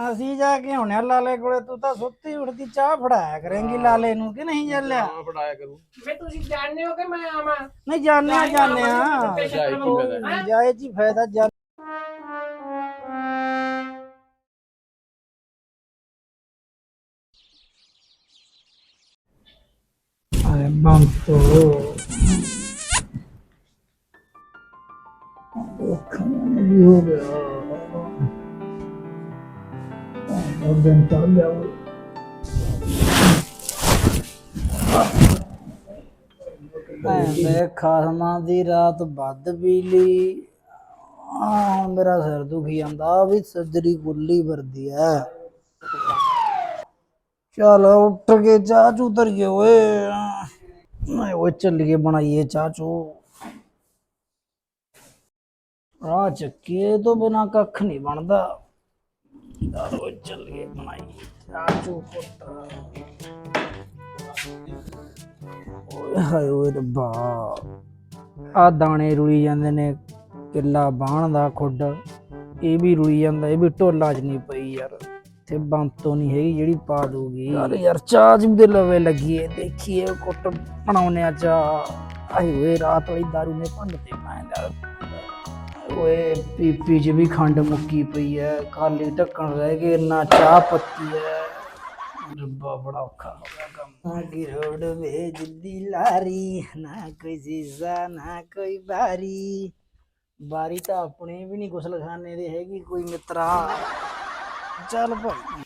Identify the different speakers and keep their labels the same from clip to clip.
Speaker 1: ਅਸੀਂ ਜਾ ਕੇ ਆਉਣੇ ਆ ਲਾਲੇ ਕੋਲੇ ਤੂੰ ਤਾਂ ਸੁੱਤੀ ਉੱਠਦੀ ਚਾਹ ਫੜਾਇਆ ਕਰੇਂਗੀ ਲਾਲੇ ਨੂੰ ਕਿ ਨਹੀਂ ਚੱਲਿਆ?
Speaker 2: ਹਾਂ ਫੜਾਇਆ ਕਰੂ।
Speaker 3: ਵੇ ਤੁਸੀਂ ਜਾਣਦੇ ਹੋ ਕਿ ਮੈਂ ਆਵਾਂ?
Speaker 1: ਨਹੀਂ ਜਾਣੇ ਆ ਜਾਣੇ ਆ
Speaker 3: ਤੇ
Speaker 2: ਜਾਏ ਕੀ ਫਾਇਦਾ ਹੈ?
Speaker 1: ਜਾਏ ਜੀ ਫਾਇਦਾ ਜਾ ਅਰੇ ਬੰਤੋ। ਉਹ ਖਾਣਾ ਵੀ ਹੋ ਗਿਆ। ਉਹ ਦਿਨ ਚੱਲ ਮੈਂ ਖਾਸਮਾਂ ਦੀ ਰਾਤ ਵੱਧ ਪੀ ਆ ਮੇਰਾ ਸਿਰ ਦੁਖੀ ਜਾਂਦਾ ਵੀ ਸੱਜਰੀ ਗੁੱਲੀ ਵਰਦੀ ਐ। ਚਲ ਉੱਠ ਕੇ ਚਾਹ ਚੂ ਧਰੀਏ ਓਏ। ਮੈਂ ਓਏ ਚੱਲੀਏ ਬਣਾਈਏ ਚਾਹ ਚੂ। ਆ ਚੱਕੀਏ ਤੋਂ ਬਿਨਾ ਕੱਖ ਨਹੀਂ ਬਣਦਾ। ਚਲ ਓਏ ਚੱਲੀਏ ਬਣਾਈਏ ਚਾਹ ਚੂ ਪੁੱਤ। ਓਏ ਹਾਏ ਓਏ ਰੱਬਾ। ਆ ਦਾਣੇ ਰੁਲੀ ਜਾਂਦੇ ਨੇ ਕਿੱਲਾ ਬਾਣ ਦਾ ਖੁੱਡ। ਇਹ ਵੀ ਰੁਲੀ ਜਾਂਦਾ ਇਹ ਵੀ ਢੋਲਾ 'ਚ ਨਹੀਂ ਪਈ ਯਾਰ। ਤੇ ਬੰਤੋਂ ਨਹੀਂ ਹੈਗੀ ਜਿਹੜੀ ਪਾ ਦੂਗੀ ਯਾਰ ਯਾਰ ਚਾਹ ਜਿਮ ਦੇ ਲਵੇ ਲੱਗੀਏ ਦੇਖੀਏ ਕੁੱਟ ਬਣਾਉਨੇ ਆ ਚਾਹ। ਆਏ ਓਏ ਰਾਤ ਵਾਲੀ ਦਾਰੂ ਨੇ ਭੰਨ ਤੇ ਪਾਇਆ ਓਏ ਪੀਪੀ 'ਚ ਵੀ ਖੰਡ ਮੁੱਕੀ ਪਈ ਐ ਖਾਲੀ ਢੱਕਣ ਰਹਿ ਗਏ ਨਾ ਚਾਹ ਪੱਤੀ ਐ। ਰੱਬਾ, ਬੜਾ ਔਖਾ ਹੋ ਗਿਆ ਕੰਮ। ਨਾ ਕੀ ਰੋਡ ਵੇਚ ਦੀ ਲਾਰੀ, ਨਾ ਕੋਈ ਸੀਸਾ ਨਾ ਕੋਈ ਬਾਰੀ। ਬਾਰੀ ਤਾਂ ਆਪਣੇ ਵੀ ਨਹੀਂ ਗੁਸਲਖਾਨੇ ਦੇ ਹੈਗੀ, ਕੋਈ ਮਿੱਤਰਾ। ਚੱਲ ਭਾਈ।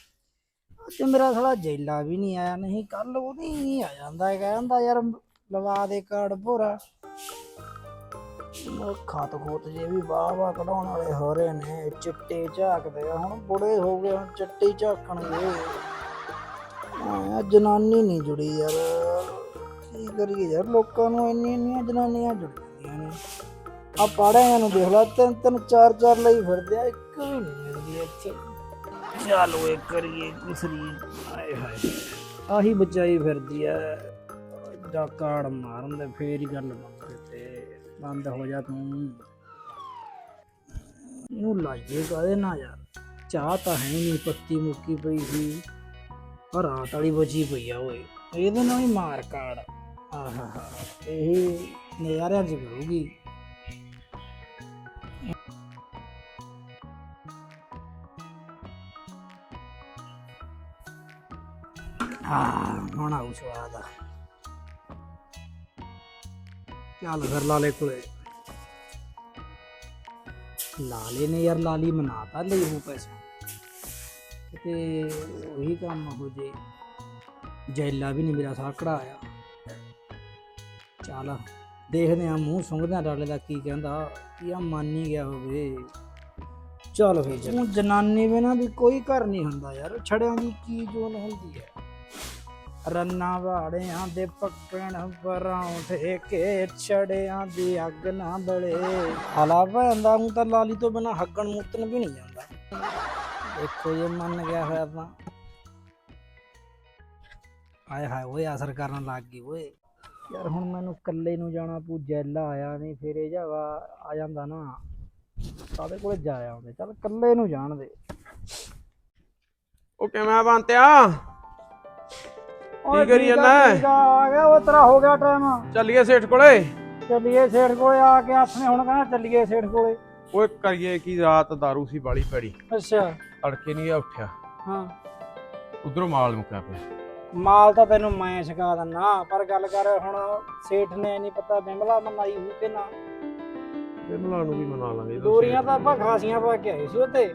Speaker 1: ਅੱਜ ਮੇਰਾ ਸਾਲਾ ਜੈਲਾ ਵੀ ਨਹੀਂ ਆਇਆ, ਨਹੀਂ ਕੱਲ ਉਹਦੀ ਨਹੀਂ ਆ ਜਾਂਦਾ ਕਹਿੰਦਾ ਯਾਰ ਲਵਾ ਦੇ ਕਾਰਡ ਭੋਰਾ। ਉਹ ਖਾਤ ਖੋਤ ਜੇ ਵੀ ਵਾਹ ਵਾਹ ਕਢਾਉਣ ਵਾਲੇ ਹੋ ਰਹੇ ਨੇ ਚਿੱਟੇ ਝਾਕਦੇ ਆ, ਹੁਣ ਬੁੜੇ ਹੋ ਗਏ, ਹੁਣ ਚਿੱਟੇ ਹੀ ਝਾਕਣਗੇ। ਆ ਜਨਾਨੀ ਨਹੀਂ ਜੁੜੀ ਯਾਰ। ਕੀ ਕਰੀਏ ਯਾਰ, ਲੋਕਾਂ ਨੂੰ ਇੰਨੀ ਇੰਨੀਆਂ ਜਨਾਨੀਆਂ ਜੁੜਦੀਆਂ ਨੇ। ਆ ਪਾੜਿਆਂ ਨੂੰ ਦੇਖ ਲਾ, ਤਿੰਨ ਤਿੰਨ ਚਾਰ ਚਾਰ ਲਈ ਫਿਰਦੇ ਆ, ਇੱਕ ਵੀ ਨਹੀਂ ਮਿਲਦੀ ਇੱਥੇ। ਚੱਲ ਓਏ ਕਰੀਏ ਕੁਸਰੀ ਆਏ ਹਾਏ। ਆਹੀ ਬਚਾਈ ਫਿਰਦੀ ਐ ਦਾ ਕਾੜ ਮਾਰਨ ਦੇ, ਫੇਰ ਹੀ ਗੱਲ ਬੰਦ ਹੋ ਜਾ ਤੂੰ। ਇਹਨੂੰ ਲਾਈਏ ਕਾਹਦੇ ਨਾ ਯਾਰ? ਚਾਹ ਤਾਂ ਹੈ ਨਹੀਂ, ਪੱਤੀ ਮੁੱਕੀ ਪਈ ਸੀ। ਪਰ ਰਾਤ ਵਾਲੀ ਬਚੀ ਪਈ ਆ ਓਏ। ਇਹਦੇ ਨਾਲ ਹੀ ਮਾਰ ਕਾੜ। ਆਹਾ ਇਹ ਨਜ਼ਾਰਿਆਂ ਚ ਕਰੂਗੀ ਹਾਂ ਹੁਣ ਆਉ ਸਵਾਦ ਆ। ਚੱਲ ਫਿਰ ਲਾਲੇ ਕੋਲੇ। ਲਾਲੇ ਨੇ ਯਾਰ ਲਾਲੀ ਮਨਾਤਾ ਲਈ ਉਹ ਪੈਸਾ। ਤੇ ਉਹੀ ਕੰਮ ਹੋ ਜੇ। ਜੈਲਾ ਵੀ ਨਹੀਂ ਮੇਰਾ ਸਾਕੜਾ ਆਇਆ ਚੱਲ ਦੇਖਦੇ ਆ ਮੂੰਹ ਸੁੰਘਦੇ ਆ ਡਾਲੇ ਦਾ ਕੀ ਕਹਿੰਦਾ, ਕੀ ਮੰਨ ਹੀ ਗਿਆ ਹੋਵੇ। ਚੱਲ ਫੇ ਜਨਾਨੀ ਬਿਨਾ ਵੀ ਕੋਈ ਘਰ ਨਹੀਂ ਹੁੰਦਾ ਯਾਰ। ਛੜਿਆਂ ਦੀ ਕੀ ਜੋਨ ਹੁੰਦੀ ਹੈ? ਰੰਨਾ ਵਾੜਿਆਂ ਦੇ ਪੱਕਣ ਪਰੌਂਠੇ ਕੇ ਛੜਿਆਂ ਦੀ ਅੱਗ ਨਾ ਬਲੇ। ਹਾਲਾ ਭੈਂਦਾ ਹੂੰ ਤਾਂ ਲਾਲੀ ਤੋਂ ਬਿਨਾ ਹੱਗਣ ਮੂਤਨ ਵੀ ਨਹੀਂ ਜਾਂਦਾ। ਦੇਖੋ ਜੇ ਮੰਨ ਗਿਆ ਹੋਇਆ ਤਾਂ। ਆਏ ਹਾਏ ਓਏ, ਅਸਰ ਕਰਨ ਲੱਗ ਗਈ ਓਏ। ਯਾਰ ਹੁਣ ਮੈਨੂੰ ਇਕੱਲੇ ਨੂੰ ਜਾਣਾ ਪੂ ਜੈਲਾ ਆਇਆ ਨਹੀਂ ਫਿਰ ਇਹ ਜਾਵਾ ਆ ਜਾਂਦਾ ਨਾ। ਸਾਡੇ ਕੋਲੇ ਜਾ ਆਉਂਦੇ, ਚੱਲ ਇਕੱਲੇ ਨੂੰ ਜਾਣ ਦੇ।
Speaker 2: ਉਹ ਕਿਵੇਂ ਆ ਬੰਤਿਆ?
Speaker 1: ਓਏ
Speaker 2: ਕਰੀ ਜਾਂਦਾ?
Speaker 1: ਆ, ਗਿਆ ਉਹ ਤੇਰਾ ਹੋ ਗਿਆ ਟਾਈਮ।
Speaker 2: ਚੱਲੀਏ ਸੇਠ ਕੋਲੇ?
Speaker 1: ਚੱਲੀਏ ਸੇਠ ਕੋਲੇ ਆ ਕੇ ਨੇ ਹੁਣ ਕਹਿੰਦਾ ਚੱਲੀਏ ਸੇਠ ਕੋਲੇ।
Speaker 2: ਓਏ ਕਰੀਏ ਕੀ ਰਾਤ दारू ਸੀ ਬਾਲੀ ਪੈੜੀ
Speaker 1: ਅੱਛਾ।
Speaker 2: ਤੜਕੇ ਨਹੀਂ ਉੱਠਿਆ।
Speaker 1: ਹਾਂ।
Speaker 2: ਉਧਰੋਂ ਮਾਲ ਮੁੱਕਿਆ ਪਿਆ।
Speaker 1: ਮਾਲ ਤਾਂ ਤੈਨੂੰ ਮੈਂ ਸਿਖਾ ਦਿੰਨਾ ਪਰ ਗੱਲ ਕਰ ਹੁਣ ਸੇਠ ਨੇ ਨਹੀਂ ਪਤਾ ਬਿਮਲਾ ਮਨਾਈ ਹੋ ਕਿ ਨਾ।
Speaker 2: ਬਿਮਲਾ ਨੂੰ ਵੀ ਮਨਾ ਲਾਂਗੇ।
Speaker 1: ਦੋਰੀਆਂ ਤਾਂ ਆਪਾਂ ਖਾਸੀਆਂ ਪਾ ਕੇ ਆਏ ਸੀ ਉੱਤੇ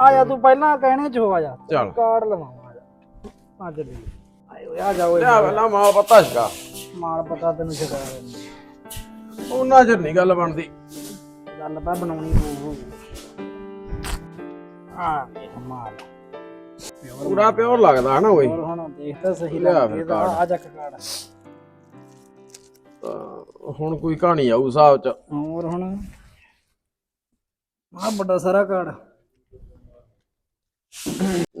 Speaker 1: ਆ ਜਾ ਤੂੰ ਪਹਿਲਾਂ ਕਹਿਣੇ ਚ ਹੋ ਆ ਜਾ। ਕਾਰਡ ਲਵਾਵਾਂ ਆ ਜਾ ਆ ਚੱਲੀ ਆਏ ਓਏ ਆ ਜਾ ਓਏ।
Speaker 2: ਲਿਆ ਪਹਿਲਾਂ ਮਾਲ ਪਤਾ ਸੀਗਾ।
Speaker 1: ਮਾਲ ਪਤਾ ਤੈਨੂੰ ਸਿਖਾ ਦਿੰਦਾ
Speaker 2: ਉਹਨਾਂ ਚਿਰ ਨਹੀਂ ਗੱਲ ਬਣਦੀ।
Speaker 1: ਗੱਲ ਤਾਂ ਬਣਾਉਣੀ ਹੋਊ ਆ ਵੇਖ ਮਾਲ
Speaker 2: ਪੂਰਾ ਪਿਓਰ ਲੱਗਦਾ ਹਨਾ ਓਏ।
Speaker 1: ਹੋਰ ਹੁਣ ਦੇਖ ਤਾਂ ਸਹੀ
Speaker 2: ਲਿਆ
Speaker 1: ਲੱਗਦੀ
Speaker 2: ਫਿਰ
Speaker 1: ਇਹਦਾ।
Speaker 2: ਕਾਰਡ।
Speaker 1: ਆ ਚੱਕ ਕਾਰਡ।
Speaker 2: ਤਾਂ ਹੁਣ ਕੋਈ ਕਹਾਣੀ ਆਊ ਹਿਸਾਬ ਚ।
Speaker 1: ਹੋਰ ਹੁਣ? ਆ ਵੱਡਾ ਸਾਰਾ ਕਾਰਡ।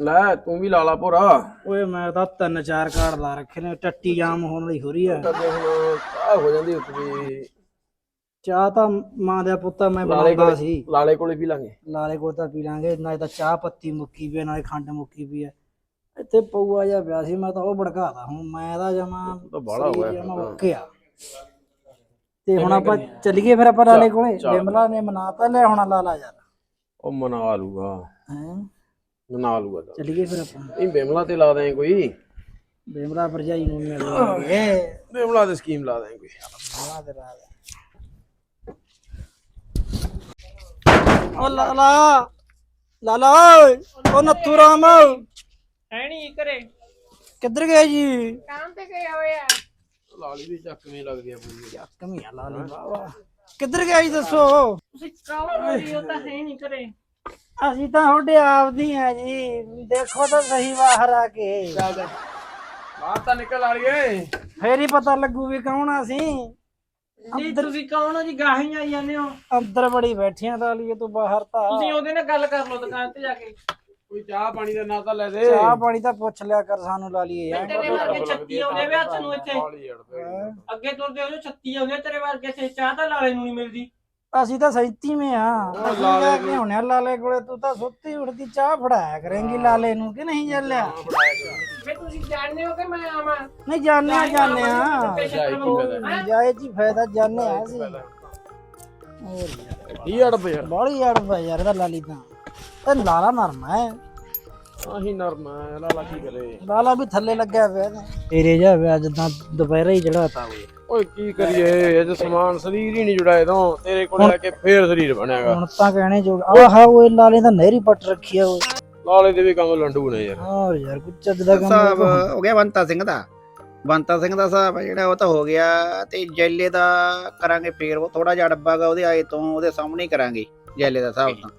Speaker 2: ਲੈ ਤੂੰ ਵੀ ਲਾ ਲਾ ਭੋਰਾ।
Speaker 1: ਓਏ ਮੈਂ ਤਾਂ ਤਿੰਨ ਚਾਰ ਕਾਰਡ ਲਾ ਰੱਖੇ ਨੇ ਟੱਟੀ ਜਾਮ ਹੋਣ ਲਈ ਹੋ ਰਹੀ ਆ
Speaker 2: ਕਦੇ ਹੁਣ ਚਾਹ ਹੋ ਜਾਂਦੀ ਉੱਤੇ ਵੀ।
Speaker 1: ਚਾਹ ਤਾਂ ਮਾਂ ਦਾ ਪੁੱਤਾ ਮੈਂ
Speaker 2: ਲਾਲੇ
Speaker 1: ਬਣਾਉਂਦਾ
Speaker 2: ਕੋਲੇ
Speaker 1: ਸੀ।
Speaker 2: ਲਾਲੇ ਕੋਲੇ ਵੀ ਲਾਂਗੇ।
Speaker 1: ਲਾਲੇ ਕੋਲ ਤਾਂ ਪੀ ਲਾਂਗੇ ਨਾਲੇ ਤਾਂ ਚਾਹ ਪੱਤੀ ਮੁੱਕੀ ਆ, ਨਾਲੇ ਖੰਡ ਮੁੱਕੀ ਪਈ ਆ। ਇੱਥੇ ਪਊਆ ਜਿਹਾ ਪਿਆ ਸੀ ਮੈਂ ਤਾਂ ਉਹ ਭੜਕਾਦਾ ਹੁਣ ਮੈਂ ਤਾਂ ਜਮਾ
Speaker 2: ਤਾਂ ਬਾਹਲਾ ਹੋਇਆ
Speaker 1: ਜਮਾ
Speaker 2: ਫਿਰ।
Speaker 1: ਓਕੇ ਆ ਤੇ ਹੁਣ ਆਪਾਂ ਚੱਲੀਏ ਫਿਰ ਆਪਾਂ ਲਾਲੇ ਕੋਲੇ। ਬਿਮਲਾ ਨੇ ਮਨਾਤਾ ਲੈ ਹੁਣ ਲਾਲਾ ਯਾਰ।
Speaker 2: ਉਹ ਮਨਾ ਲੂਗਾ।
Speaker 1: ਹੈ?
Speaker 2: ਮਨਾ ਲੂਗਾ ਚੱਲ।
Speaker 1: ਚੱਲੀਏ ਫਿਰ ਆਪਾਂ।
Speaker 2: ਨਹੀਂ ਬਿਮਲਾ ਤੇ ਲਾ ਦੇ ਕੋਈ।
Speaker 1: ਬਿਮਲਾ ਭਰਜਾਈ ਨੂੰ ਮਿਲ ਲਾਂਗੇ
Speaker 2: ਬਿਮਲਾ ਤੇ ਸਕੀਮ ਲਾ ਦੇ ਕੋਈ।
Speaker 1: ਬਿਮਲਾ ਤੇ ਲਾ ਦੇ। ਓ ਲਾਲਾ ਲਾਲਾ ਓਏ, ਓ ਨੱਥੂ ਰਾਮ।
Speaker 3: ਨਹੀਂ ਕਰੇ
Speaker 1: ਕਿੱਧਰ ਗਏ ਜੀ?
Speaker 3: ਕੰਮ ਤੇ ਗਏ ਹੋਏ ਆ
Speaker 2: ਲਾਲੀ ਵੀ ਚੱਕਵੇਂ ਲੱਗਦੀ ਆ ਪੂਰੀ।
Speaker 1: ਕਮੀਆਂ ਲਾਲੀ ਬਾਵਾ ਕਿੱਧਰ ਗਏ ਜੀ ਦੱਸੋ?
Speaker 3: ਤੁਸੀਂ ਕੌਣ ਹੋ? ਜੀ ਉਹ ਤਾਂ ਹੈ ਨਹੀਂ ਕਰੇ
Speaker 1: ਅਸੀਂ ਤਾਂ ਤੁਹਾਡੇ ਆਪਦੀ ਆ ਜੀ। ਦੇਖੋ ਤਾਂ ਸਹੀ ਬਾਹਰ ਆ ਕੇ।
Speaker 2: ਬਾਹਰ ਤਾਂ ਨਿਕਲ ਆ ਲਈਏ
Speaker 1: ਫੇਰ ਹੀ ਪਤਾ ਲੱਗੂ ਵੀ ਕੌਣ ਆ ਅਸੀਂ।
Speaker 3: ਨਹੀਂ ਤੁਸੀਂ ਕੌਣ ਹੋ ਜੀ? ਗਾਹੀਂ ਆਈ ਜਾਂਦੇ ਹੋ।
Speaker 1: ਅੰਦਰ ਬੜੀ ਬੈਠੀਆਂ ਤਾਂ ਲਈਏ ਤੂੰ ਬਾਹਰ ਤਾਂ।
Speaker 3: ਤੁਸੀਂ ਉਹਦੇ ਨਾਲ ਗੱਲ ਕਰ ਲਓ ਦੁਕਾਨ ਤੇ ਜਾ ਕੇ।
Speaker 2: ਕੋਈ ਚਾਹ ਪਾਣੀ ਦਾ ਨਾਂ ਤਾਂ ਲੈ ਦੇ।
Speaker 1: ਚਾਹ ਪਾਣੀ ਤਾਂ ਪੁੱਛ ਲਿਆ ਕਰ ਸਾਨੂੰ ਲਾ ਲਈਏ ਯਾਰ।
Speaker 3: ਤੇਰੇ ਵਰਗੇ ਛੱਤੀ ਆਉਂਦੇ ਵੇ ਹੱਥ ਨੂੰ ਇੱਥੇ। ਅੱਗੇ ਤੁਰਦੇ ਹੋ ਛੱਤੀ ਆਉਂਦੇ ਤੇਰੇ ਵਰਗੇ ਇੱਥੇ। ਚਾਹ ਤਾਂ ਲਾਲੇ ਨੂੰ ਨਹੀਂ ਮਿਲਦੀ।
Speaker 1: ਅਸੀਂ ਤਾਂ ਸੈਂਤੀ ਮੇ ਆ ਅਸੀਂ ਲੈ ਕੇ ਲਾਲੇ ਕੋਲੇ ਤੂੰ ਤਾਂ ਸੁੱਤੀ ਉੱਠਦੀ ਚਾਹ ਫੜਾਇਆ ਕਰੇਂਗੀ ਲਾਲੇ ਨੂੰ ਕਿ ਨਹੀਂ ਚੱਲਿਆ
Speaker 3: ਵੇ ਤੁਸੀਂ ਜਾਣਦੇ ਹੋ ਕਿ ਮੈਂ ਆਵਾਂ?
Speaker 1: ਨਹੀਂ ਜਾਣੇ ਆ ਜਾਣੇ ਜਾਏ ਜੀ ਫਾਇਦਾ। ਜਾਣੇ ਆ ਅਸੀਂ। ਹੋਰ ਯਾਰ
Speaker 2: ਕੀ ਅੜ ਪਿਆ
Speaker 1: ਬੜੀ ਯਾਰ ਯਾਰ ਇਹਦਾ ਲਾਲੀ ਤਾਂ। ਇਹ ਲਾਲਾ ਨਰਮ ਹੈ
Speaker 2: ਆਹੀ ਨਰਮ ਹੈ ਲਾਲਾ ਕੀ ਕਰੇ?
Speaker 1: ਲਾਲਾ ਵੀ ਥੱਲੇ ਲੱਗਿਆ ਪਿਆ ਤੇਰੇ ਜਾ ਪਿਆ ਜਿੱਦਾਂ ਦੁਪਹਿਰੇ ਹੀ ਚੜਾਤਾ ਹੋਵੇ
Speaker 2: ਓਏ ਕੀ ਕਰੀਏ ਇਹ ਤੇ ਸਮਾਨ ਸਰੀਰ ਹੀ ਨਹੀਂ ਜੁੜਾਏ ਤੋਂ। ਤੇਰੇ ਕੋਲ ਆ ਕੇ ਫੇਰ ਸਰੀਰ ਬਣਿਆਗਾ
Speaker 1: ਹੁਣ ਤਾਂ ਕਹਿਣੇ ਜੋ ਆਹਾ ਉਹ ਲਾਲੇ ਤਾਂ ਨਹਿਰੀ ਪੱਟ ਰੱਖੀ ਆ ਉਹ
Speaker 2: ਲਾਲੇ ਦੇ ਵੀ ਕੰਮ ਲੰਡੂ ਨੇ ਯਾਰ।
Speaker 1: ਹੋਰ ਯਾਰ ਕੁਝ ਚੱਜ ਦਾ ਕੰਮ
Speaker 4: ਸਾਹਿਬ ਹੋ ਗਿਆ ਬੰਤਾ ਸਿੰਘ ਦਾ। ਬੰਤਾ ਸਿੰਘ ਦਾ ਸਾਹਿਬ ਜਿਹੜਾ ਉਹ ਤਾਂ ਹੋ ਗਿਆ। ਤੇ ਜੈਲੇ ਦਾ ਕਰਾਂਗੇ ਫੇਰ ਉਹ ਥੋੜਾ ਜਿਹਾ ਡੱਬਾ ਗਾ ਉਹਦੇ ਆਏ ਤੋਂ ਉਹਦੇ ਸਾਹਮਣੇ ਹੀ ਕਰਾਂਗੇ ਜੈਲੇ ਦਾ ਹਿਸਾਬ ਤਾਂ।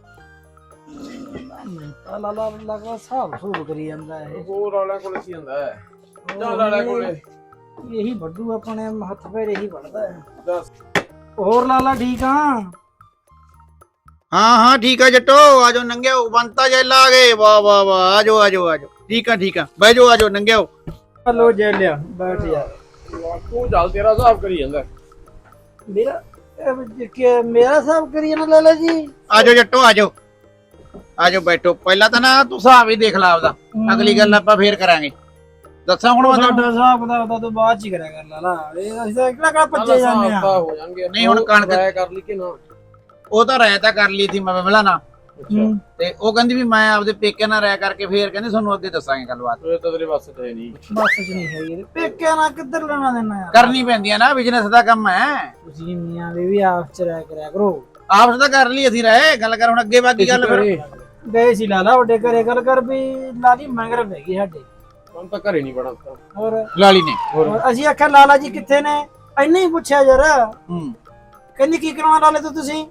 Speaker 1: ਤਾਂ ਲਾਲਾ ਲਗਾ ਹਿਸਾਬ ਸੂਬ ਕਰੀ ਜਾਂਦਾ ਇਹ
Speaker 2: ਹੋਰ ਵਾਲਿਆਂ ਕੋਲੇ ਕੀ ਹੁੰਦਾ ਹੈ? ਜਾਂ ਲਾਲੇ ਕੋਲੇ?
Speaker 1: ਇਹੀ ਵੱਡੂ ਆਪਣੇ ਹੱਥ ਪੈਰ ਇਹੀ ਵੱਢਦਾ ਹੈ।
Speaker 2: ਦੱਸ।
Speaker 1: ਹੋਰ ਲਾਲਾ ਠੀਕ ਆ?
Speaker 4: ਹਾਂ ਹਾਂ ਠੀਕ ਆ ਜੱਟੋ ਆਜੋ ਨੰਗਿਓ ਬੰਤਾ ਜੈਲਾ ਆ ਗਏ ਵਾਹ ਵਾਹ ਵਾਹ ਆਜੋ ਆਜੋ ਆਜੋ ਠੀਕ ਆ ਠੀਕ ਆ ਬਹਿ ਜਾਓ ਆਜੋ ਨੰਗਿਓ
Speaker 1: ਹਲੋ ਜੈ ਲਿਆ ਬੈਠ ਯਾਰ
Speaker 2: ਤੂੰ ਚੱਲ ਤੇਰਾ ਹਿਸਾਬ ਕਰੀ ਜਾਂਦਾ।
Speaker 1: ਮੇਰਾ ਇਹ ਕਿ ਮੇਰਾ ਹਿਸਾਬ ਕਰੀਏ ਨਾ ਲਾਲਾ ਜੀ?
Speaker 4: ਆਜੋ ਜੱਟੋ ਆਜੋ ਆਜੋ ਬੈਠੋ। ਪਹਿਲਾਂ ਤਾਂ ਨਾ ਤੂੰ ਹਿਸਾਬ ਹੀ ਦੇਖ ਲਾ ਆਪਦਾ। ਅਗਲੀ ਗੱਲ ਆਪਾਂ ਫੇਰ ਕਰਾਂਗੇ। ਦੱਸਾਂ
Speaker 1: ਹੁਣ
Speaker 4: ਮੈਂ ਤੁਹਾਨੂੰ?
Speaker 1: ਸਾਡਾ ਹਿਸਾਬ ਦਾ ਉਹਦਾ ਤੋਂ ਬਾਅਦ ਚ ਹੀ ਕਰਿਆ ਕਰ ਲਾਲਾ। ਇਹ ਅਸੀਂ ਤਾਂ ਕਿਹੜਾ ਕਿਹੜਾ ਭੱਜੇ ਜਾਂਦੇ ਆ।
Speaker 2: ਆਪਾਂ ਹੋ ਜਾਣਗੇ।
Speaker 4: ਨਹੀਂ, ਹੁਣ ਕਣਕ-
Speaker 2: ਰਾਇ ਕਰ ਲਈ ਕਿ ਨਾ?
Speaker 4: ਉਹ ਤਾਂ ਰਾਇ ਤਾਂ ਕਰ ਲਈ ਸੀ ਮੈਂ ਮਿਲਾ ਨਾ
Speaker 1: ਹੂੰ।
Speaker 4: ਤੇ ਉਹ ਕਹਿੰਦੀ ਵੀ ਮੈਂ ਆਪਦੇ ਪੇਕੇ ਨਾਲ ਰਾਇ ਕਰਕੇ ਫੇਰ ਕਹਿੰਦੀ ਤੁਹਾਨੂੰ ਅੱਗੇ ਦੱਸਾਂਗੇ ਗੱਲਬਾਤ।
Speaker 2: ਇਹ ਤਾਂ ਤੇਰੇ ਵਾਸਤੇ ਤਾਂ ਹੈ ਨਹੀਂ।
Speaker 1: ਬਸ ਚ ਨਹੀਂ ਹੈਗੀ ਪੇਕਿਆਂ ਨਾਲ ਕਿੱਧਰ ਲੈਣਾ ਦੇਣਾ ਯਾਰ?
Speaker 4: ਕਰਨੀ ਪੈਂਦੀ ਆ ਨਾ ਬਿਜ਼ਨਸ ਦਾ ਕੰਮ ਹੈ।
Speaker 1: ਤੁਸੀਂ ਮੀਆਂ ਬੀਵੀ ਆਪਸ ਚ ਰਹਿ ਕਰਿਆ ਕਰੋ।
Speaker 4: ਆਪਸ ਤਾਂ ਕਰ ਲਈ ਅਸੀਂ ਰਾਇ। ਗੱਲ ਕਰ ਹੁਣ ਅੱਗੇ ਬਾਕੀ ਗੱਲ ਫਿਰ।
Speaker 1: ਗਏ ਸੀ ਲਾਲਾ ਵੱਡੇ ਘਰੇ ਗੱਲ ਕਰ ਵੀ ਲਾਲੀ ਮੰਗਰ ਪੈ ਗਈ ਸਾਡੇ।
Speaker 2: ਹੁਣ ਤਾਂ ਘਰੇ ਨਹੀਂ ਬਣਾ ਤਾ।
Speaker 1: ਹੋਰ?
Speaker 4: ਲਾਲੀ ਨੇ।
Speaker 1: ਹੋਰ? ਅਸੀਂ ਆਖਿਆ ਲਾਲਾ ਜੀ ਕਿੱਥੇ ਨੇ? ਇੰਨੇ ਹੀ ਪੁੱਛਿਆ ਜਰ
Speaker 4: ਹੂੰ।
Speaker 1: ਕਹਿੰਦੀ ਕੀ ਕਰਾਉਣਾ ਲਾਲੇ ਤੋਂ ਤੁਸੀਂ?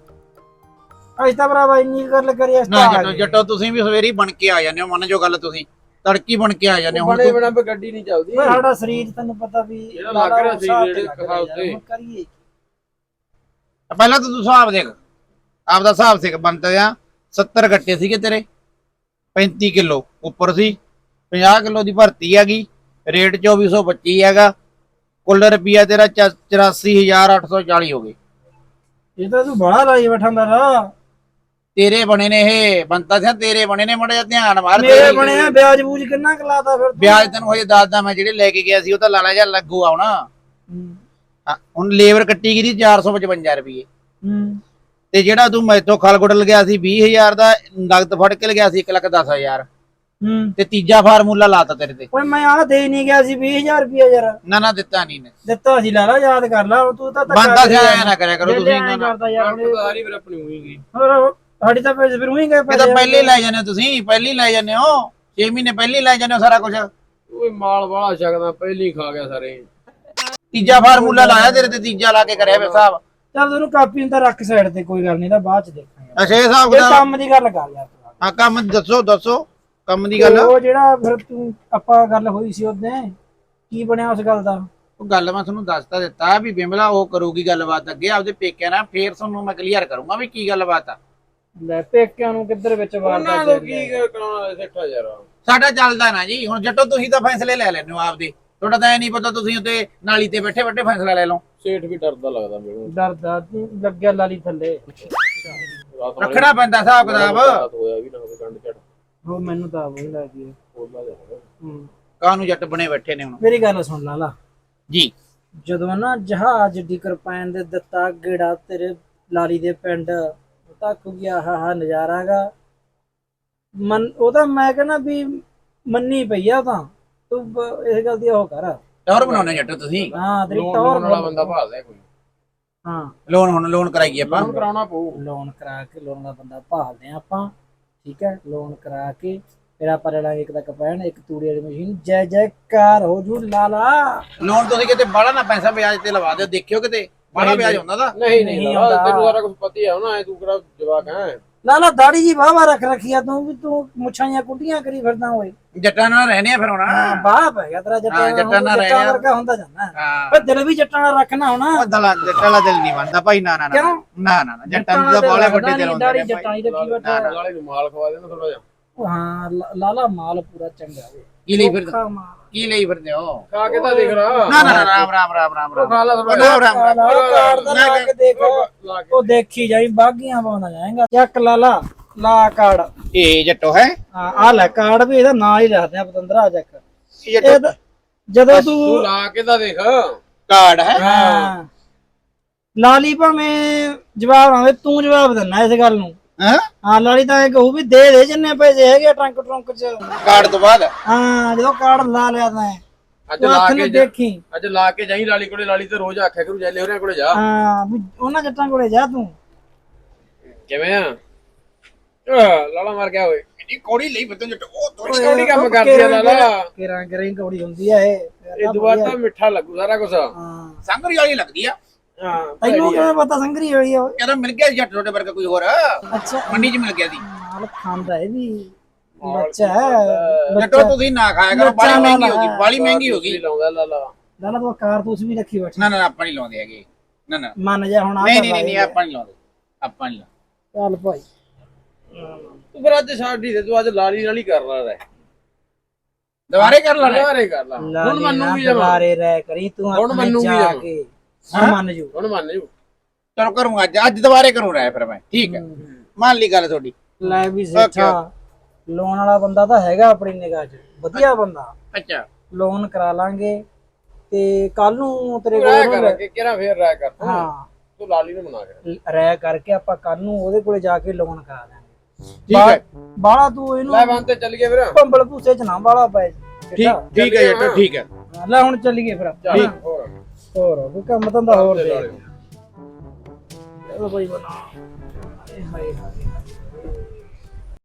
Speaker 1: ਅਸੀਂ ਤਾਂ ਭਰਾਵਾ ਇੰਨੀ ਗੱਲ ਕਰੀ ਅਸੀਂ
Speaker 4: ਨਾ ਜੱਟੋ। ਜੱਟੋ ਤੁਸੀਂ ਵੀ ਸਵੇਰੀ ਬਣ ਕੇ ਆ ਜਾਂਦੇ ਹੋ ਮੰਨ ਜੋ ਗੱਲ ਤੁਸੀਂ। ਤੜਕੀ ਬਣ ਕੇ ਆ ਜਾਂਦੇ ਹੋ ਹੁਣ
Speaker 2: ਬੜੇ ਵੀ ਗੱਡੀ ਨਹੀਂ ਚੱਲਦੀ।
Speaker 1: ਓਏ ਸਾਡਾ ਸਰੀਰ ਤੈਨੂੰ ਪਤਾ ਵੀ
Speaker 2: ਲੱਗ ਰਿਹਾ
Speaker 1: ਹਿਸਾਬ ਤੇ
Speaker 2: ਜਿਹੜੇ
Speaker 1: ਕਰੀਏ
Speaker 4: ਪਹਿਲਾਂ ਤਾਂ ਤੂੰ ਹਿਸਾਬ ਦੇਖ। ਆਪਦਾ ਹਿਸਾਬ ਸਿੱਖ ਬਣਦਾ ਆ। 70 ਗੱਟੇ ਸੀਗੇ ਤੇਰੇ। 35 ਕਿਲੋ ਉੱਪਰ ਸੀ। 50 ਕਿਲੋ ਦੀ ਭਰਤੀ ਹੈਗੀ। ਰੇਟ 2425 ਹੈਗਾ। ਕੁੱਲ ਰੁਪਿਆ ਤੇਰਾ 84840 ਹੋ ਗਏ।
Speaker 1: ਇਹ ਤਾਂ ਤੂੰ ਬੜਾ ਲਾਈ ਬੈਠਾ ਰਾ
Speaker 4: ਤੇਰੇ ਬਣੇ ਨੇ ਇਹ। ਬੰਤਾ ਸਿਆ ਤੇਰੇ ਬਣੇ ਨੇ ਮੜਾ ਧਿਆਨ ਮਾਰ
Speaker 1: ਮੇਰੇ
Speaker 4: ਤੇਰੇ-
Speaker 1: ਬਣੇ ਆ ਵਿਆਜ ਬੂਜ ਕਿੰਨਾ ਕਲਾਤਾ ਫਿਰ?
Speaker 4: ਵਿਆਜ ਤੈਨੂੰ ਹਜੇ ਦੱਸਦਾ ਮੈਂ ਜਿਹੜੇ ਲੈ ਕੇ ਗਿਆ ਸੀ ਉਹ ਤਾਂ ਲਾਲਾ ਜਿਹਾ ਲੱਗੂ ਆਉਣਾ ਹੁਣ ਲੇਬਰ ਕੱਟੀ ਗਈ ਸੀ 455 ਰੁਪਏ
Speaker 1: ਹੂੰ।
Speaker 4: ਤੇ ਜਿਹੜਾ ਤੂੰ ਮੈਥੋਂ ਖਲਗੁੜ ਲਗਿਆ ਸੀ 20000 ਦਾ ਨਗਦ ਫੜ ਕੇ ਲਗਿਆ ਸੀ 1 ਲੱਖ 10000
Speaker 1: ਹੂੰ।
Speaker 4: ਤੇ ਤੀਜਾ ਫਾਰਮੂਲਾ ਲਾਤਾ ਤੇਰੇ ਤੇ।
Speaker 1: ਓਏ ਮੈਂ ਆ ਦੇ ਨਹੀਂ ਗਿਆ ਸੀ 20000 ਰੁਪਇਆ ਯਾਰ।
Speaker 4: ਨਾ ਨਾ ਦਿੱਤਾ ਨਹੀਂ ਨੇ
Speaker 1: ਦਿੱਤਾ ਸੀ ਲਾਲਾ ਯਾਦ ਕਰ ਲਾ ਤੂੰ ਤਾਂ
Speaker 4: ਬੰਦਾ ਸਿਆ
Speaker 1: ਕਰਿਆ।
Speaker 4: ਐਂ ਨਾ ਕਰਿਆ ਕਰੋ ਤੁਸੀਂ ਇਹਨਾਂ ਨਾਲ
Speaker 1: ਕਰਦਾ ਯਾਰ
Speaker 2: ਸਾਰੀ ਫਿਰ ਆਪਣੀ ਹੋਈ ਗਈ।
Speaker 1: ਹੋਰ ਸਾਡੀ ਤਾਂ ਪੈਸੇ ਫਿਰ ਉਹੀ ਗਏ
Speaker 4: ਇਹ ਤਾਂ ਪਹਿਲੇ ਹੀ ਲੈ ਜਾਂਦੇ ਹੋ ਤੁਸੀਂ ਪਹਿਲੇ ਹੀ ਲੈ ਜਾਂਦੇ ਹੋ। 6 ਮਹੀਨੇ ਪਹਿਲੇ ਹੀ ਲੈ ਜਾਂਦੇ ਹੋ ਸਾਰਾ ਕੁਝ
Speaker 2: ਓਏ ਮਾਲ ਵਾਲਾ ਛਕਦਾ ਪਹਿਲੀ ਖਾ ਗਿਆ ਸਾਰੇ।
Speaker 4: ਤੀਜਾ ਫਾਰਮੂਲਾ ਲਾਇਆ ਤੇਰੇ ਤੇ ਤੀਜਾ ਲਾ ਕੇ ਕਰਿਆ ਵੇ ਹਿਸਾਬ।
Speaker 1: ਚੱਲ ਤੈਨੂੰ ਕਾਪੀ ਤਾਂ ਰੱਖ ਸਾਈਡ ਤੇ ਕੋਈ ਗੱਲ ਨਹੀਂ ਤਾਂ ਬਾਅਦ ਚ ਦੇਖਾਂਗੇ।
Speaker 4: ਅੱਛਾ ਇਹ ਹਿਸਾਬ
Speaker 1: ਇਹ
Speaker 4: ਕਿਤਾਬ
Speaker 1: ਕੰਮ ਦੀ ਗੱਲ ਕਰ ਯਾਰ ਤੂੰ।
Speaker 4: ਹਾਂ ਕੰਮ ਦੱਸੋ ਦੱਸੋ ਕੰਮ ਦੀ ਗੱਲ।
Speaker 1: ਉਹ ਜਿਹੜਾ ਫਿਰ ਤੂੰ ਆਪਾਂ ਗੱਲ ਹੋਈ ਸੀ ਉਹਦੇ ਕੀ ਬਣਿਆ ਉਸ ਗੱਲ ਦਾ?
Speaker 4: ਉਹ ਗੱਲ ਮੈਂ ਤੁਹਾਨੂੰ ਦੱਸਤਾ ਦਿੱਤਾ ਵੀ ਬਿਮਲਾ ਉਹ ਕਰੂਗੀ ਗੱਲਬਾਤ ਅੱਗੇ ਆਪਦੇ ਪੇਕਿਆਂ ਨਾਲ ਫੇਰ ਤੁਹਾਨੂੰ ਮੈਂ ਕਲੀਅਰ ਕਰੂੰਗਾ ਵੀ ਕੀ ਗੱਲਬਾਤ ਆ।
Speaker 1: ਲੈ ਪੇਕਿਆਂ ਨੂੰ ਕਿੱਧਰ ਵਿੱਚ
Speaker 2: ਉਹਨਾਂ
Speaker 1: ਵਾਰਦਾ
Speaker 2: ਨੂੰ ਕੀ ਕਰਾਉਣਾ ਸਿੱਖਾ ਯਾਰ?
Speaker 4: ਸਾਡਾ ਚੱਲਦਾ ਨਾ ਜੀ ਹੁਣ ਜੱਟੋ ਤੁਸੀਂ ਤਾਂ ਫੈਸਲੇ ਲੈ ਲੈਂਦੇ ਹੋ ਆਪਦੇ। ਤੁਹਾਡਾ ਤਾਂ ਇਹ ਨਹੀਂ ਪਤਾ ਤੁਸੀਂ ਉੱਤੇ ਨਾਲੀ ਤੇ ਬੈਠੇ ਬੈਠੇ ਫੈਸਲਾ ਲੈ ਲਓ।
Speaker 2: ਸੇਠ ਵੀ ਡਰਦਾ ਲੱਗਦਾ ਮੈਨੂੰ
Speaker 1: ਡਰਦਾ ਲੱਗਿਆ ਲਾਲੀ ਥੱਲੇ।
Speaker 2: ਰਾਤ ਵਾਲੀ
Speaker 4: ਰੱਖਣਾ ਪੈਂਦਾ ਹਿਸਾਬ ਕਿਤਾਬ।
Speaker 2: ਰਾਤ ਹੋਇਆ ਵੀ ਨਾ ਹੋਵੇ ਕੰਡ ਚੜ
Speaker 1: ਉਹ ਮੈਨੂੰ ਤਾਂ ਉਹ ਲੱਗੀ
Speaker 2: ਬੋਲਦਾ ਜਾਣਾ
Speaker 1: ਹੂੰ।
Speaker 4: ਕਾਨੂੰ ਜੱਟ ਬਣੇ ਬੈਠੇ ਨੇ ਹੁਣ?
Speaker 1: ਮੇਰੀ ਗੱਲ ਸੁਣ ਲਾਲਾ
Speaker 4: ਜੀ।
Speaker 1: ਜਦੋਂ ਨਾ ਜਹਾਜ਼ ਦੀ ਕਿਰਪਾਨ ਦੇ ਦਿੱਤਾ ਗੇੜਾ ਤੇਰੇ ਲਾਲੀ ਦੇ ਪਿੰਡ ਤੱਕ ਗਿਆ ਹਾ ਹਾ ਨਜ਼ਾਰਾਗਾ ਮਨ ਉਹਦਾ ਮੈਂ ਕਹਿੰਦਾ ਵੀ ਮੰਨੀ ਪਈ ਆ ਉਹ ਤਾਂ। ਤੂੰ ਬ- ਇਸ ਗੱਲ ਦੀ ਉਹ ਕਰ।
Speaker 4: ਟੌਰ ਬਣਾਉਣੇ ਜੱਟ ਤੁਸੀਂ।
Speaker 1: ਹਾਂ ਤੇਰੀ
Speaker 2: ਲੋਨ
Speaker 1: ਟੌਰ
Speaker 2: ਲੋਨ ਵਾਲਾ ਬੰਦਾ ਭਾਲਦਾ ਕੋਈ।
Speaker 1: ਹਾਂ।
Speaker 4: ਲੋਨ ਹੁਣ ਲੋਨ ਕਰਾਈਏ ਆਪਾਂ।
Speaker 2: ਲੋਨ ਕਰਾਉਣਾ ਪਊ।
Speaker 1: ਲੋਨ ਕਰਾ ਕੇ ਲੋਨ ਦਾ ਬੰਦਾ ਭਾਲਦੇ ਆ ਆਪਾਂ। ਠੀਕ ਹੈ ਲੋਨ ਕਰਾ ਕੇ ਫਿਰ ਆਪਾਂ ਲੈ ਲਾਂਗੇ ਇੱਕ ਤਾਂ ਕਪੈਣ ਇੱਕ ਤੂੜੀ ਵਾਲੀ ਮਸ਼ੀਨ ਜੈ ਜੈਕਾਰ ਹੋ ਜੂ ਲਾਲਾ।
Speaker 4: ਲੋਨ ਤੁਸੀਂ ਕਿਤੇ ਬਾਹਲਾ ਨਾ ਪੈਸਾ ਵਿਆਜ ਤੇ ਲਵਾ ਦਿਓ ਦੇਖਿਓ ਕਿਤੇ। ਬਾਹਲਾ ਵਿਆਜ ਹੁੰਦਾ ਦਾ।
Speaker 2: ਨਹੀਂ
Speaker 1: ਨਹੀਂ।
Speaker 2: ਤੈਨੂੰ ਸਾਰਾ ਕੁਝ ਪਤਾ ਹੀ ਨਾ ਐ ਤੂੰ ਕਿਹੜਾ ਜਵਾਕ ਹੈ?
Speaker 1: ਲਾਲਾ ਦਾੜੀ ਜੀ ਵਾਵਾ ਰੱਖ ਰੱਖੀ ਆ ਤੂੰ ਵੀ ਤੂੰ ਮੁੱਛਾਂ ਜਾਂ ਕੁੱਟੀਆਂ ਕਰੀ ਫਿਰਦਾ ਓਏ।
Speaker 4: ਜੱਟਾਂ ਨਾਲ ਰਹਿਣੇ ਆ ਫਿਰ ਹੁਣ।
Speaker 1: ਹਾਂ ਬਾਹ ਪੈ ਗਿਆ ਤੇਰਾ ਜੱਟਾਂ
Speaker 4: ਹਾਂ, ਜੱਟਾਂ ਨਾਲ
Speaker 1: ਜੱਟਾਂ
Speaker 4: ਰਹਿਣਾ।
Speaker 1: ਵਰਗਾ ਹੁੰਦਾ ਜਾਂਦਾ।
Speaker 4: ਹਾਂ।
Speaker 1: ਪਰ ਦਿਲ ਵੀ ਜੱਟਾਂ ਨਾਲ ਰੱਖਣਾ ਹੋਣਾ।
Speaker 4: ਉਹ ਦਲਾ ਜੱਟਾਂ ਦਾ ਦਿਲ ਨਹੀਂ ਮੰਨਦਾ ਭਾਈ ਨਾ ਨਾ ਨਾ।
Speaker 1: ਕਿਉਂ?
Speaker 4: ਨਾ ਨਾ ਨਾ ਜੱਟਾਂ ਦਾ ਬਾਲੇ ਵੱਡੇ ਦਿਲ
Speaker 1: ਨੀ,
Speaker 4: ਹੁੰਦੇ
Speaker 1: ਦਾੜੀ
Speaker 4: ਨੇ
Speaker 1: ਜੱਟਾਂ
Speaker 4: ਭਾਈ।
Speaker 1: ਦੀ ਰੱਖੀ ਬੈਠਾ
Speaker 2: ਨਾਲੇ ਨੂੰ। ਮਾਲ ਖਵਾ ਦੇਣਾ ਥੋੜਾ ਜਿਹਾ।
Speaker 1: ਉਹ ਹਾਂ ਲਾ- ਲਾਲਾ ਮਾਲ ਪੂਰਾ ਚੰਗਾ ਵੇ।
Speaker 4: ਕੀ ਲਈ ਫਿਰਦੇ
Speaker 1: ਔਖਾ ਮਾਲ।
Speaker 4: ਕੀ ਲਈ ਫਿਰਦੇ ਹੋ?
Speaker 2: ਖਾ ਕੇ ਤਾਂ ਦੇਖ ਰਾ
Speaker 4: ਨਾ ਨਾ ਨਾ ਰਾਮ ਰਾਮ ਰਾਮ ਰਾਮ ਰਾਮ।
Speaker 2: ਖਾ ਲਾ ਥੋੜਾ
Speaker 4: ਰਾਮ ਰਾਮ। ਰਾਮ
Speaker 1: ਲਾਲਾ ਕਾਰਡ ਦਾ ਲਾ ਕੇ ਦੇਖ।
Speaker 2: ਲਾ ਕੇ।
Speaker 1: ਉਹ ਦੇਖੀ ਜਾਈ ਬਾਗੀਆਂ ਪਾਉਂਦਾ ਜਾਏਗਾ। ਚੱਕ ਲਾਲਾ ਲਾ ਕਾਰਡ।
Speaker 4: ਇਹ ਜੱਟੋ ਹੈ?
Speaker 1: ਹਾਂ ਆ ਲੈ ਕਾਰਡ ਵੀ ਇਹਦਾ ਨਾਂ ਹੀ ਰੱਖਦੇ ਆ ਪਤੰਦਰਾ ਚੱਕ।
Speaker 4: ਇਹ
Speaker 1: ਇਹ
Speaker 4: ਜੱਟੋ?
Speaker 1: ਤਾਂ- ਜਦੋਂ
Speaker 2: ਤੂੰ
Speaker 1: ਤੂੰ
Speaker 2: ਲਾ ਕੇ ਤਾਂ ਦੇਖ।
Speaker 4: ਕਾਰਡ ਹੈ?
Speaker 1: ਹਾਂ। ਲਾਲੀ ਭਾਵੇਂ ਜਵਾਬ ਆਵੇ ਤੂੰ ਜਵਾਬ ਦਿੰਨਾ ਇਸ ਗੱਲ ਨੂੰ।
Speaker 4: ਹਾਂ?
Speaker 1: ਹਾਂ ਲਾਲੀ ਤਾਂ ਇਹ ਕਹੂ ਵੀ ਦੇ ਦੇ ਜਿੰਨੇ ਪੈਸੇ ਹੈਗੇ ਟਰੰਕ ਟਰੰਕ ਚ।
Speaker 4: ਕਾਰਡ ਤੋਂ ਬਾਅਦ?
Speaker 1: ਹਾਂ ਜਦੋਂ ਕਾਰਡ ਲਾ ਲਿਆ ਤਾਂ
Speaker 2: ਅੱਜ ਲਾ ਕੇ
Speaker 1: ਦੇਖੀ।
Speaker 2: ਅੱਜ ਲਾ ਕੇ ਜਾਈ ਲਾਲੀ ਕੋਲੇ ਲਾਲੀ ਤੇ ਰੋਜ਼ ਆਖਿਆ ਕਰੂ ਜੈਲੇ ਹੋਰਿਆਂ ਕੋਲੇ ਜਾ।
Speaker 1: ਹਾਂ ਵੀ ਉਹਨਾਂ ਜੱਟਾਂ ਕੋਲੇ ਜਾ ਤੂੰ।
Speaker 2: ਕਿਵੇਂ ਆ? ਲਾਲਾ ਮਰ ਗਿਆ ਓਏ।
Speaker 4: ਇੰਨੀ ਕੋੜੀ ਲਈ ਫਿਰਦੇ ਜੱਟੋ ਉਹ ਥੋੜੀ
Speaker 2: ਕਿਹੜੀ ਕੰਮ ਕਰਦੀ ਆ ਲਾਲਾ।
Speaker 1: ਕਿਰਾਂ ਕਿਰਾਂ ਕੌੜੀ ਹੁੰਦੀ ਆ ਇਹ।
Speaker 2: ਇਹ ਦੁਬਾਰਾ ਤਾਂ ਮਿੱਠਾ ਲੱਗੂ ਸਾਰਾ ਕੁਝ
Speaker 1: ਹਾਂ।
Speaker 4: ਸੰਗਰੀ ਵਾਲੀ ਲੱਗਦੀ ਆ।
Speaker 2: ਹਾਂ
Speaker 1: ਤੈਨੂੰ ਕਿਵੇਂ ਪਤਾ ਸੰਗਰੀ ਹੋਈ ਆ? ਓਏ?
Speaker 4: ਕਹਿੰਦਾ ਮਿਲ ਗਿਆ ਸੀ ਜੱਟ ਤੁਹਾਡੇ ਵਰਗਾ ਕੋਈ ਹੋਰ?
Speaker 1: ਅੱਛਾ।
Speaker 4: ਮੰਡੀ 'ਚ ਮਿਲ ਗਿਆ ਸੀ।
Speaker 1: ਮਾਲ ਖਾਂਦਾ ਇਹ ਵੀ। ਬੱਚਾ ਹੈ।
Speaker 4: ਜੱਟੋ ਤੁਸੀਂ ਨਾ ਖਾਇਆ ਕਰੋ ਬਾਲੀ
Speaker 1: ਬੱਚਾ
Speaker 4: ਮਹਿੰਗੀ ਹੋ
Speaker 1: ਨਾ
Speaker 4: ਗਈ ਬਾਲੀ ਮਹਿੰਗੀ ਹੋ ਗਈ।
Speaker 2: ਲਾਉਂਦਾ ਲਾਲਾ
Speaker 1: ਲਾਲਾ ਤੂੰ ਕਾਰਤੂਸ ਵੀ ਰੱਖੀ ਬੈਠਾ।
Speaker 4: ਨਾ ਨਾ ਆਪਾਂ ਨਹੀਂ ਲਾਉਂਦੇ ਹੈਗੇ। ਨਾ ਨਾ।
Speaker 1: ਮੰਨ ਜਾ ਹੁਣ ਆ
Speaker 4: ਨਹੀਂ ਨਹੀਂ ਨਹੀਂ ਨਹੀਂ, ਆਪਾਂ ਨਹੀਂ ਲਾਉਂਦੇ। ਆਪਾਂ ਨਹੀਂ ਲਾਉਂਦੇ।
Speaker 1: ਚੱਲ ਭਾਈ।
Speaker 2: ਤੂੰ ਫਿਰ ਅੱਜ ਸਾਡੀ ਤੇ ਤੂੰ ਅੱਜ ਲਾਲੀ ਨਾਲ ਹੀ ਕਰ ਲਾ ਰਹਿ।
Speaker 4: ਦੁਬਾਰੇ ਕਰ ਲੈਣਾ
Speaker 2: ਦੁਬਾਰੇ ਕਰ ਲਾ। ਹੁਣ ਮੰਨੂ ਵੀ ਜਮਾ।
Speaker 1: ਦੁਬਾਰੇ ਰਹਿ ਕਰੀ ਤੂੰ
Speaker 2: ਹੁਣ
Speaker 1: ਆਪਣੇ
Speaker 2: ਮੰਨੂਗੀ
Speaker 1: ਜਾ
Speaker 2: ਜਮਾਂ।
Speaker 1: ਕੇ। ਹੁਣ ਮੰਨ ਜੂ।
Speaker 2: ਹੁਣ ਮੰਨ ਜੂ।
Speaker 4: ਚਲੋ ਕਰੂੰਗਾ ਅੱਜ ਅੱਜ ਦੁਬਾਰੇ ਕਰੂੰ ਰਹਿ ਫਿਰ ਮੈਂ। ਠੀਕ ਹੈ। ਮੰਨ ਲਈ ਗੱਲ ਤੁਹਾਡੀ।
Speaker 1: ਲੈ ਵੀ ਸੇਠਾ ਲੋਨ ਵਾਲਾ ਬੰਦਾ ਤਾਂ ਹੈਗਾ ਆਪਣੀ ਨਿਗਾਹ 'ਚ। ਵਧੀਆ ਬੰਦਾ।
Speaker 4: ਅੱਛਾ।
Speaker 1: ਲੋਨ ਕਰਾ ਲਾਂਗੇ। ਤੇ ਕੱਲ ਨੂੰ ਤੇਰੇ
Speaker 2: ਰਾਇ
Speaker 1: ਕੋਲ
Speaker 2: ਕਰ ਕੇ ਕਿਹੜਾ ਫੇਰ ਰਾਇ ਕਰ ਤੂੰ?
Speaker 1: ਹਾਂ।
Speaker 2: ਤੂੰ ਲਾਲੀ ਨੂੰ ਮਨਾ ਕੇ
Speaker 1: ਰਹਿ ਕਰਕੇ ਆਪਾਂ ਕੱਲ ਨੂੰ ਉਹਦੇ ਕੋਲੇ ਜਾ ਕੇ ਲੋਨ ਕਰਾ ਦਾਂਗੇ
Speaker 4: ਠੀਕ ਹੈ।
Speaker 1: ਬਾਲਾ ਤੂੰ ਇਹਨੂੰ
Speaker 2: ਲੈ ਬੰਦ ਤੇ ਚੱਲ ਗਏ ਫਿਰ।
Speaker 1: ਭੰਬਲ ਭੂਸੇ 'ਚ ਨਾ ਬਾਲਾ ਪਏ
Speaker 4: ਠੀਕ ਠੀਕ ਹੈ। ਜੱਟੋ ਠੀਕ ਹੈ।
Speaker 1: ਲੈ ਹੁਣ ਚੱਲੀਏ ਫਿਰ।
Speaker 2: ਚੱਲ ਹੋਰ।
Speaker 1: ਹੋਰ ਕੋਈ ਕੰਮ ਧੰਦਾ ਹੋਰ ਦੇ। ਚਲੋ ਭਾਈ ਬਣਾ। ਹਾਏ ਹਾਏ।